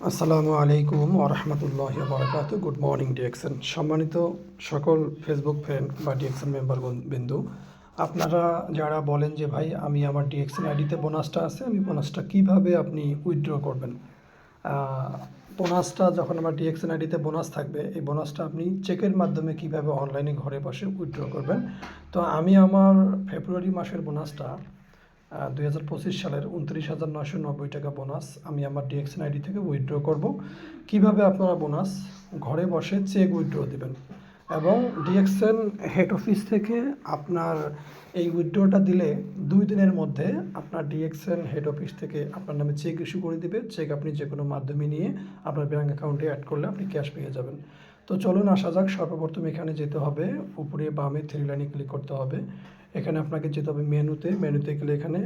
আসসালামু আলাইকুম ওরহমতুল্লাহ বরকাত গুড মর্নিং ডিএক্সএন সম্মানিত সকল ফেসবুক ফ্রেন্ড বা ডিএক্সএন মেম্বার বিন্দু, আপনারা যারা বলেন যে, ভাই, আমি আমার ডিএক্সএন আইডিতে বোনাসটা আছে, আমি বোনাসটা কীভাবে আপনি উইথড্র করবেন? বোনাসটা যখন আমার ডিএক্সএন আইডিতে বোনাস থাকবে, এই বোনাসটা আপনি চেকের মাধ্যমে কীভাবে অনলাইনে ঘরে বসে উইথড্র করবেন? তো আমি আমার ফেব্রুয়ারি মাসের বোনাসটা দুই হাজার পঁচিশ সালের উনত্রিশ হাজার নয়শো নব্বই টাকা বোনাস আমি আমার ডিএক্সএন আইডি থেকে উইথড্র করব। কীভাবে আপনারা বোনাস? ঘরে বসে চেক উইথড্র দিবেন এবং ডিএক্সএন হেড অফিস থেকে আপনার এই উইথড্রটা দিলে দুই দিনের মধ্যে আপনার ডিএক্সএন হেড অফিস থেকে আপনার নামে চেক ইস্যু করে দিবে। চেক আপনি যে কোনো মাধ্যমে নিয়ে আপনার ব্যাঙ্ক অ্যাকাউন্টে অ্যাড করলে আপনি ক্যাশ পেয়ে যাবেন। তো চলুন আসা যাক, সর্বপ্রথম এখানে যেতে হবে। উপরে বামে থ্রি লাইনে ক্লিক করতে হবে। এখানে আপনাকে যেতে হবে মেনুতে। মেনুতে গেলে এখানে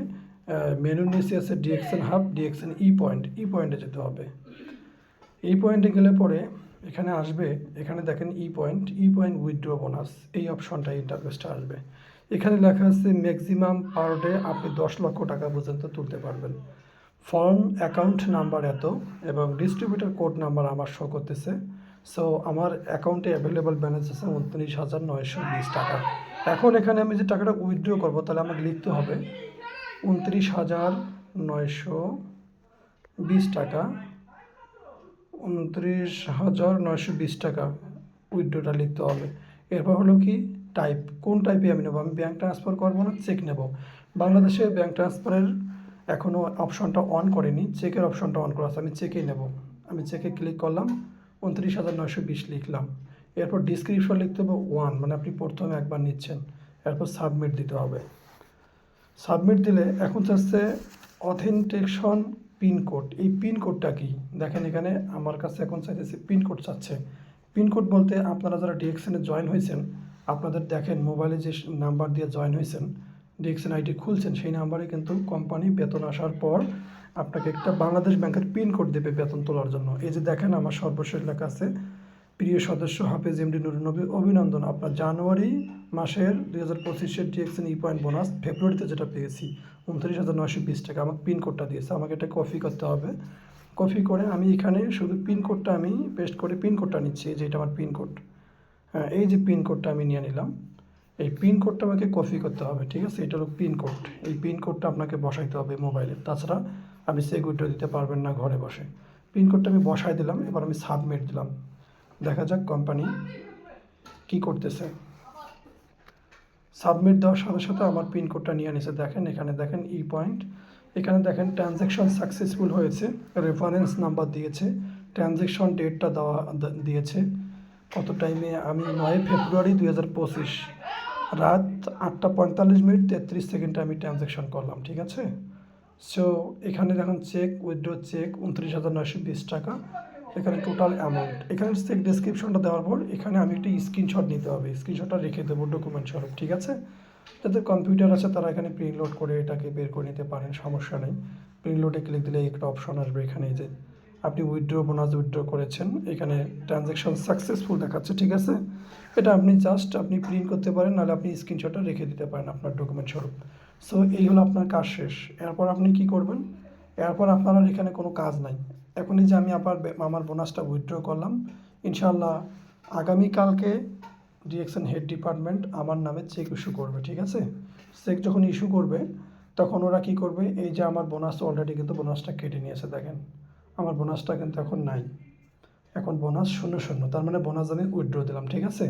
মেনু নিচে আছে DXN hub DXN e point e পয়েন্টে যেতে হবে। এই পয়েন্টে গেলে পরে এখানে আসবে, এখানে দেখেন e point e point withdraw bonus এই অপশনটা ইন্টারফেসটা আসবে। এখানে লেখা আছে ম্যাক্সিমাম পার ডে আপনি দশ লক্ষ টাকা পর্যন্ত তুলতে পারবেন। ফর্ম অ্যাকাউন্ট নাম্বার এত এবং ডিস্ট্রিবিউটার কোড নাম্বার আমার শো করতেছে। সো আমার অ্যাকাউন্টে অ্যাভেলেবল ব্যালেন্স আছে উনত্রিশ হাজার নয়শো বিশ টাকা। এখন এখানে আমি যে টাকাটা উইথড্র করব, তাহলে আমাকে লিখতে হবে উনত্রিশ হাজার নয়শো বিশ টাকা। উনত্রিশ হাজার নয়শো বিশ টাকা উইথড্রটা লিখতে হবে। এরপর হলো কি টাইপ কোন টাইপে আমি নেব? আমি ব্যাঙ্ক ট্রান্সফার করব না চেক নেব? বাংলাদেশে ব্যাঙ্ক ট্রান্সফারের এখনও অপশনটা অন করেনি। চেকের অপশনটা অন করা আছে, আমি চেকেই নেব। আমি চেকে ক্লিক করলাম। উনত্রিশ হাজার নয়শো বিশ লিখলাম। এরপর ডিসক্রিপশন লিখতে হবে ওয়ান মানে আপনি প্রথমে একবার নিচ্ছেন। এরপর সাবমিট দিতে হবে। সাবমিট দিলে এখন চাচ্ছে অথেন্টিকেশন পিনকোড এই পিনকোডটা কি? দেখেন এখানে আমার কাছে এখন চাইতেছে পিনকোড চাচ্ছে। পিনকোড বলতে আপনারা যারা ডিএক্সএনে জয়েন হয়েছেন, আপনাদের দেখেন মোবাইলে যে নাম্বার দিয়ে জয়েন হয়েছেন ডিএক্সএন আইডি খুলছেন সেই নাম্বারে কিন্তু কোম্পানি বেতন আসার পর আপনাকে একটা বাংলাদেশ ব্যাংকের পিনকোড দেবে বেতন তোলার জন্য। এই যে দেখেন আমার সর্বশেষ লেখা আছে, প্রিয় সদস্য হাফেজ এমডি নুরনবী অভিনন্দন। আপনার জানুয়ারি মাসের দুই হাজার পঁচিশের ডিএক্সএন ই পয়েন্ট বোনাস, ফেব্রুয়ারিতে যেটা পেয়েছি, উনত্রিশ হাজার নয়শো বিশ টাকা। আমাকে পিনকোডটা দিয়েছে। আমাকে এটা কপি করতে হবে। কপি করে আমি এখানে শুধু পিনকোডটা আমি পেস্ট করে পিনকোডটা নিচ্ছি, এই যে এটা আমার পিনকোড হ্যাঁ এই যে পিনকোডটা আমি নিয়ে নিলাম। এই পিনকোডটা আমাকে কপি করতে হবে, ঠিক আছে? এটা হলো পিনকোড এই পিনকোডটা আপনাকে বসাইতে হবে মোবাইলে তাছাড়া আপনি সেগুইটা দিতে পারবেন না ঘরে বসে। পিনকোডটা আমি বসাই দিলাম, এবার আমি সাবমিট দিলাম। দেখা যাক কোম্পানি কি করতেছে। সাবমিট দেওয়ার সাথে সাথে আমার পিনকোডটা নিয়ে নিছে। দেখেন, এখানে দেখেন ই পয়েন্ট এখানে দেখেন ট্রানজ্যাকশন সাকসেসফুল হয়েছে। রেফারেন্স নাম্বার দিয়েছে। ট্রানজ্যাকশন ডেটটা দেওয়া, দিয়েছে। কত টাইমে আমি নয় ফেব্রুয়ারি দুই হাজার পঁচিশ। রাত আটটা পঁয়তাল্লিশ মিনিট তেত্রিশ সেকেন্ডে আমি ট্রানজ্যাকশন করলাম, ঠিক আছে? সো এখানে দেখুন চেক উইথড্র চেক উনত্রিশ হাজার নয়শো বিশ টাকা। এখানে টোটাল অ্যামাউন্ট এখানে চেক ডিসক্রিপশনটা দেওয়ার পর এখানে আমি একটা স্ক্রিনশট নিতে হবে। স্ক্রিনশটটা রেখে দেবো ডকুমেন্ট স্বরূপ, ঠিক আছে? যাদের কম্পিউটার আছে, তারা এখানে প্রিন্ট লোড করে এটাকে বের করে নিতে পারেন, সমস্যা নেই। প্রিন্ট লোডে ক্লিক দিলে একটা অপশন আসবে এখানে যে আপনি উইথড্র বোনাস উইথড্র করেছেন, এখানে ট্রানজ্যাকশন সাকসেসফুল দেখাচ্ছে, ঠিক আছে? এটা আপনি জাস্ট আপনি প্রিন্ট করতে পারেন, নাহলে আপনি স্ক্রিনশটটা রেখে দিতে পারেন আপনার ডকুমেন্ট স্বরূপ। সো এই হলো আপনার কাজ শেষ। এরপর আপনি কি করবেন? এরপর আপনার এখানে কোনো কাজ নাই। এখনই যে আমি আবার আমার বোনাসটা উইথড্র করলাম ইনশাল্লাহ আগামীকালকে ডিরেকশন হেড ডিপার্টমেন্ট আমার নামে চেক ইস্যু করবে, ঠিক আছে? চেক যখন ইস্যু করবে, তখন ওরা কি করবে? এই যে আমার বোনাস অলরেডি কিন্তু বোনাসটা কেটে নিয়েছে, দেখেন। আমার বোনাসটা কিন্তু এখন নাই। এখন বোনাস শূন্য শূন্য, তার মানে বোনাস আমি উইথড্র দিলাম, ঠিক আছে?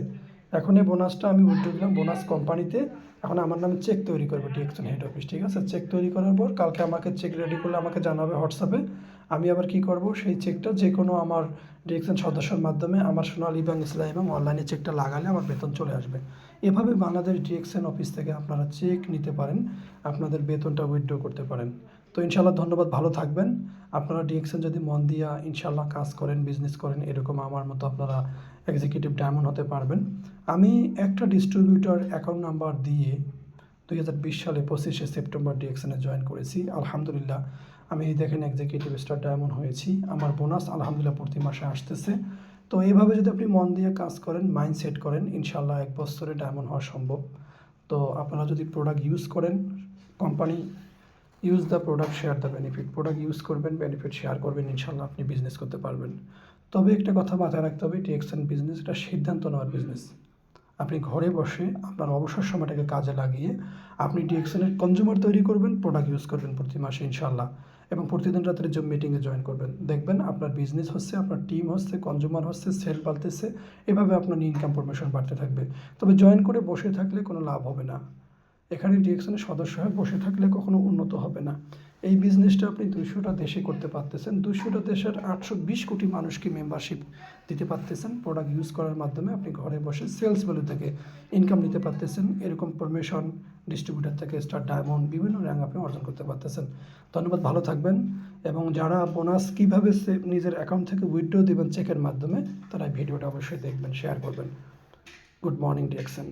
এখন এই বোনাসটা আমি উইথড্র দিলাম বোনাস কোম্পানিতে এখন আমার নামে চেক তৈরি করবে ডিরেকশন হেড অফিস ঠিক আছে? চেক তৈরি করার পর কালকে আমাকে চেক রেডি করলে আমাকে জানাবে হোয়াটসঅ্যাপে আমি আবার কি করব? সেই চেকটা যে কোনো আমার ডিরেকশন সদস্যের মাধ্যমে আমার সোনালী ব্যাংক ইসলাম এবং অনলাইনে চেকটা লাগালে আমার বেতন চলে আসবে। এভাবে বাংলাদেশ ডিরেকশন অফিস থেকে আপনারা চেক নিতে পারেন, আপনাদের বেতনটা উইথড্র করতে পারেন। তো ইনশাল্লাহ ধন্যবাদ, ভালো থাকবেন। আপনারা ডিএক্সএন যদি মন দিয়া ইনশাল্লাহ কাজ করেন বিজনেস করেন, এরকম আমার মতো আপনারা এক্সিকিউটিভ ডায়মন্ড হতে পারবেন। আমি একটা ডিস্ট্রিবিউটর অ্যাকাউন্ট নাম্বার দিয়ে দুই হাজার বিশ সালে পঁচিশে সেপ্টেম্বর ডিএক্সএনে জয়েন করেছি। আলহামদুলিল্লাহ, আমি দেখেন এক্সিকিউটিভ স্টার ডায়মন্ড হয়েছি। আমার বোনাস আলহামদুলিল্লাহ প্রতি মাসে আসতেছে। তো এইভাবে যদি আপনি মন দিয়ে কাজ করেন মাইন্ড সেট করেন ইনশাল্লাহ এক বছরে ডায়মন্ড হওয়া সম্ভব। তো আপনারা যদি প্রোডাক্ট ইউজ করেন company use the product share the benefit product use করবেন বেনিফিট শেয়ার করবেন ইনশাল্লাহ আপনি বিজনেস করতে পারবেন। তবে একটা কথা মাথায় রাখতে হবে টিএক্সএন বিজনেস এটা সিদ্ধান্ত নেওয়ার বিজনেস আপনি ঘরে বসে আপনার অবসর সময়টাকে কাজে লাগিয়ে আপনি ডিএক্সএনের কনজিউমার তৈরি করবেন প্রোডাক্ট ইউজ করবেন প্রতি মাসে ইনশাল্লাহ এবং প্রতিদিন রাত্রে জব মিটিংয়ে জয়েন করবেন। দেখবেন আপনার বিজনেস হচ্ছে, আপনার টিম হচ্ছে কনজিউমার হচ্ছে সেল পালতেছে, এভাবে আপনার ইনকাম প্রমোশন বাড়তে থাকবে। তবে জয়েন করে বসে থাকলে কোনো লাভ হবে না। এখানে ডিএক্সএনের সদস্য হয়ে বসে থাকলে কখনো উন্নত হবে না। এই বিজনেসটা আপনি দুশোটা দেশে করতে পারতেছেন। দুশোটা দেশের আটশো বিশ কোটি মানুষকে মেম্বারশিপ দিতে পারতেছেন। প্রোডাক্ট ইউজ করার মাধ্যমে আপনি ঘরে বসে সেলস ভ্যালু থেকে ইনকাম নিতে পারতেছেন। এরকম প্রমোশন ডিস্ট্রিবিউটার থেকে স্টার ডায়মন্ড বিভিন্ন র্যাঙ্ক আপনি অর্জন করতে পারতেছেন। ধন্যবাদ, ভালো থাকবেন। এবং যারা বোনাস কীভাবে নিজের অ্যাকাউন্ট থেকে উইথড্র দেবেন চেকের মাধ্যমে, তারা ভিডিওটা অবশ্যই দেখবেন শেয়ার করবেন। Good morning DXN